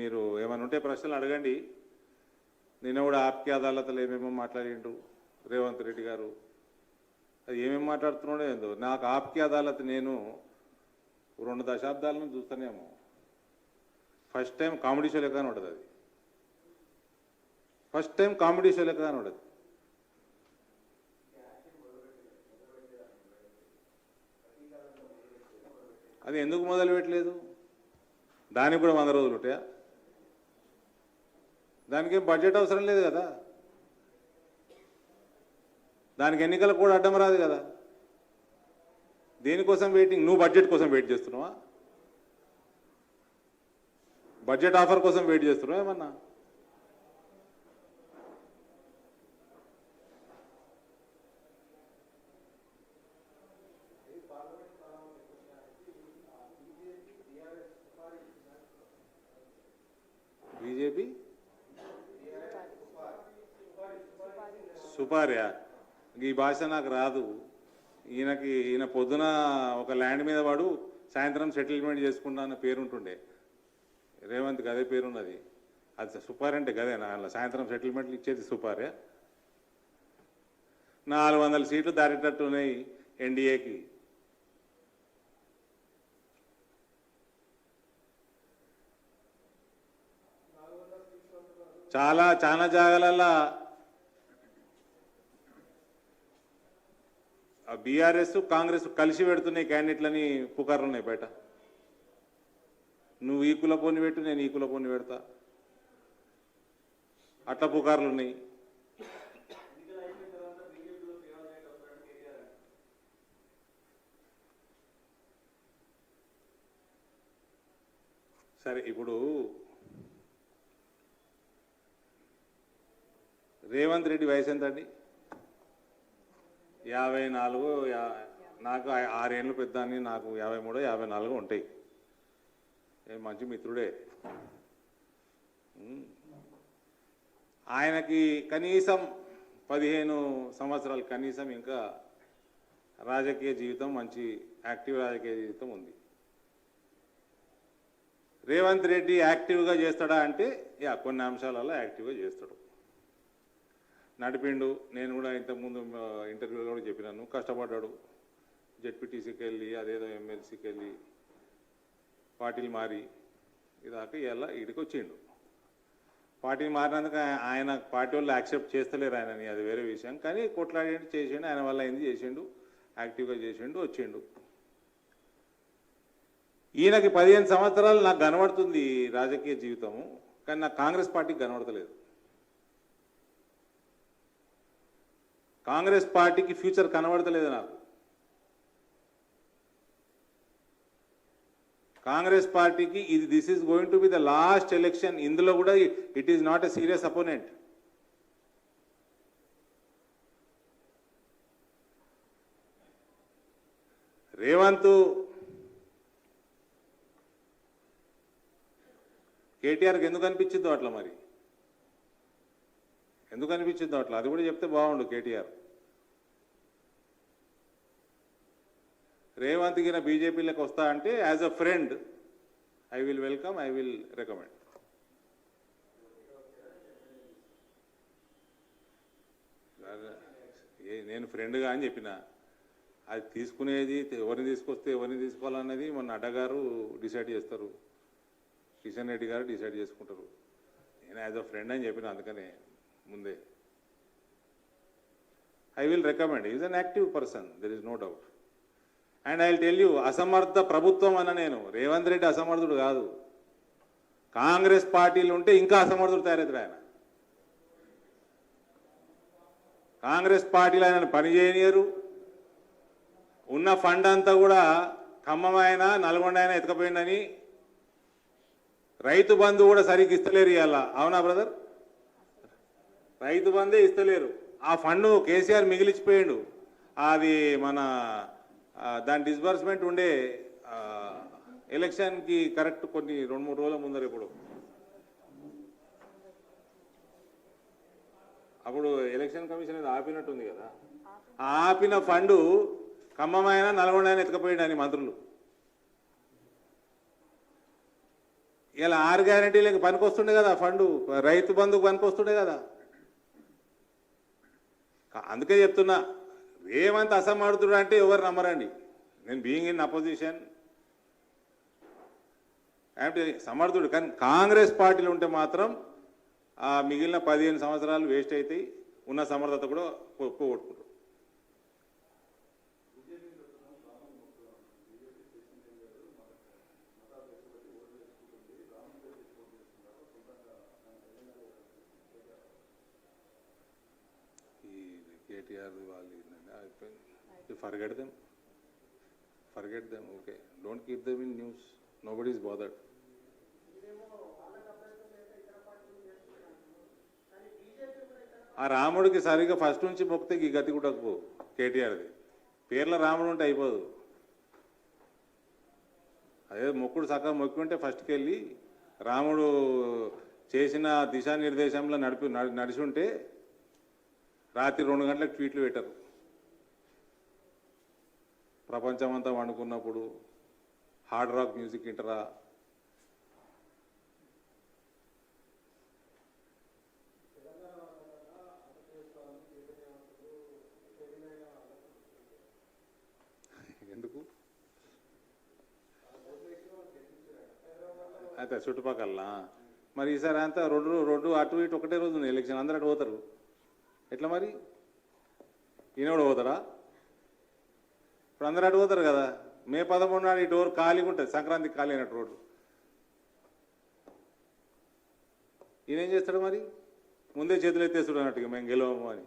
మీరు ఏమైనా ఉంటే ప్రశ్నలు అడగండి. నిన్న కూడా ఆప్కి అదాలతలు ఏమేమో మాట్లాడిండు రేవంత్ రెడ్డి గారు. అది ఏమేమి మాట్లాడుతున్నాడో ఏందో. నాకు ఆప్కి అదాలత్ నేను రెండు దశాబ్దాలను చూస్తానేమో. ఫస్ట్ టైం కామెడీ షో లెక్క ఉంటుంది అది. ఫస్ట్ టైం కామెడీ షో లెక్క ఉంటుంది. అది ఎందుకు మొదలు పెట్టలేదు దానికి కూడా వంద రోజులు ఉంటాయా? దానికి ఏం బడ్జెట్ అవసరం లేదు కదా. దానికి ఎన్నికలకు కూడా అడ్డం రాదు కదా. దేనికోసం వెయిటింగ్ నువ్వు బడ్జెట్ కోసం వెయిట్ చేస్తున్నావా? బడ్జెట్ ఆఫర్ కోసం వెయిట్ చేస్తున్నావా ఏమన్నా? సుపార్యా ఈ భాష నాకు రాదు. ఈయనకి ఈయన పొద్దున ఒక ల్యాండ్ మీద వాడు సాయంత్రం సెటిల్మెంట్ చేసుకుంటా అన్న పేరు ఉంటుండే రేవంత్కి అదే పేరు ఉన్నది అది సుపార్ అంటే గదేనా అలా సాయంత్రం సెటిల్మెంట్లు ఇచ్చేది సుపారే. నాలుగు వందల సీట్లు దాటేటట్టు ఉన్నాయి ఎన్డీఏకి. చాలా చాలా జాగాలల్లో బీఆర్ఎస్ కాంగ్రెస్ కలిసి పెడుతున్నాయి క్యాండిడేట్లని పుకార్లు ఉన్నాయి బయట. నువ్వు ఈ కుల పెట్టు నేను ఈ కుల పెడతా. అట్లా పుకార్లు ఉన్నాయి సరే ఇప్పుడు రేవంత్ రెడ్డి వయసు ఎంత అండి యాభై నాలుగు నాకు ఆరేళ్ళు పెద్ద అని నాకు యాభై మూడు యాభై నాలుగు ఉంటాయి. మంచి మిత్రుడే. ఆయనకి కనీసం పదిహేను సంవత్సరాలు కనీసం ఇంకా రాజకీయ జీవితం మంచి యాక్టివ్ రాజకీయ జీవితం ఉంది. రేవంత్ రెడ్డి యాక్టివ్గా చేస్తాడా అంటే యా కొన్ని అంశాలలో యాక్టివ్గా చేస్తాడు. నడిపిండు. నేను కూడా ఇంతకుముందు ఇంటర్వ్యూలో కూడా చెప్పినాను. కష్టపడ్డాడు. జెడ్పీటీసీకి వెళ్ళి అదేదో ఎమ్మెల్సీకి వెళ్ళి పార్టీలు మారి ఇదాక ఇలా ఇడికి వచ్చిండు. పార్టీ మారినందుకు ఆయన పార్టీ వాళ్ళు యాక్సెప్ట్ చేస్తలేరు ఆయనని అది వేరే విషయం. కానీ కొట్లాడి చేసిండు ఆయన వల్ల ఏంది చేసిండు యాక్టివ్గా చేసిండు వచ్చిండు. ఈయనకి పదిహేను సంవత్సరాలు నాకు కనబడుతుంది రాజకీయ జీవితము. కానీ నాకు కాంగ్రెస్ పార్టీకి కనబడతలేదు. కాంగ్రెస్ పార్టీకి ఫ్యూచర్ కనబడతలేదు నాకు. కాంగ్రెస్ పార్టీకి ఇది this is going to be the last election ఇందులో కూడా it is not a serious opponent Revanth కేటీఆర్కి ఎందుకు అనిపించిందో అట్లా మరి? ఎందుకు అనిపించిందో అట్లా? అది కూడా చెప్తే బాగుండు కేటీఆర్. రేవంత్ గిన బీజేపీలోకి వస్తా అంటే as a friend I will welcome I will recommend నేను ఫ్రెండ్గా అని చెప్పిన. అది తీసుకునేది ఎవరిని తీసుకొస్తే ఎవరిని తీసుకోవాలన్నది మొన్న అడ్డగారు డిసైడ్ చేస్తారు. కిషన్ రెడ్డి గారు డిసైడ్ చేసుకుంటారు. నేను యాజ్ అ ఫ్రెండ్ అని చెప్పిన అందుకనే ముందే. I will recommend is an active person there is no doubt and I tell you అసమర్థ ప్రభుత్వం అన్న నేను. రేవంత్ రెడ్డి అసమర్థుడు కాదు. కాంగ్రెస్ పార్టీలు ఉంటే ఇంకా అసమర్థుడు తయారవుతాడు ఆయన. కాంగ్రెస్ పార్టీలు ఆయన పనిచేయనియరు ఉన్న ఫండ్ అంతా కూడా ఖమ్మం ఆయన నల్గొండ ఆయన ఎత్తుకపోయిందని రైతు బంధు కూడా సరిగ్గా ఇస్తలేరు ఇవాళ. అవునా బ్రదర్? రైతు బంధే ఇస్తలేరు. ఆ ఫండ్ కేసీఆర్ మిగిలిచిపోయాడు. అది మన దాని డిస్బర్స్మెంట్ ఉండే ఎలక్షన్కి కరెక్ట్ కొన్ని రెండు మూడు రోజుల ముందర ఇప్పుడు. అప్పుడు ఎలక్షన్ కమిషన్ అది ఆపినట్టుంది కదా. ఆ ఆపిన ఫండ్ ఖమ్మమైన నల్గొండ అయినా ఎత్తుకపోయిండు అని మంత్రులు. ఇలా ఆరు గ్యారంటీలకు పనికొస్తుండే కదా ఫండు రైతు బంధుకు పనికొస్తుండే కదా. అందుకే చెప్తున్నా. రేవంత్ అసమర్థుడు అంటే ఎవరు నమ్మరండి? నేను బీయింగ్ ఇన్ అపోజిషన్ అంటే సమర్థుడు కానీ కాంగ్రెస్ పార్టీలు ఉంటే మాత్రం ఆ మిగిలిన పదిహేను సంవత్సరాలు వేస్ట్ అవుతాయి ఉన్న సమర్థత కూడా పోగొట్టుకుంటారు. ఈ కేటీఆర్ వాళ్ళు ఏంటంటే forget them forget them okay don't keep them in news nobody bothered ఆ రాముడికి సరిగా ఫస్ట్ నుంచి మొక్కితే ఈ గతి కూడా పో. కేటీఆర్ది పేర్ల రాముడు ఉంటే అయిపోదు. అదే మొక్కుడు సగం మొక్కుంటే ఫస్ట్కి వెళ్ళి రాముడు చేసిన దిశానిర్దేశంలో నడిపి నడిచి ఉంటే రాత్రి రెండు గంటలకు ట్వీట్లు పెట్టరు. ప్రపంచమంతా వండుకున్నప్పుడు హార్డ్ రాక్ మ్యూజిక్ ఇంటరా ఎందుకు? అయితే చుట్టుపక్కల మరి ఈసారి అంతా రెండు రెండు అటు ఇటు ఒకటే రోజు ఉంది ఎలక్షన్ అందరూ అటు పోతారు. ఎట్లా మరి? ఈయన కూడా పోతారా ఇప్పుడు అందరూ అడుగుతారు కదా మే పదమూడు నాడు ఈ డోర్ ఖాళీగా ఉంటుంది సంక్రాంతికి ఖాళీ అయినట్టు రోడ్డు. ఈయన ఏం చేస్తాడు మరి? ముందే చేతులు ఎత్తేస్తాడు అన్నట్టుగా మేము గెలవము అని.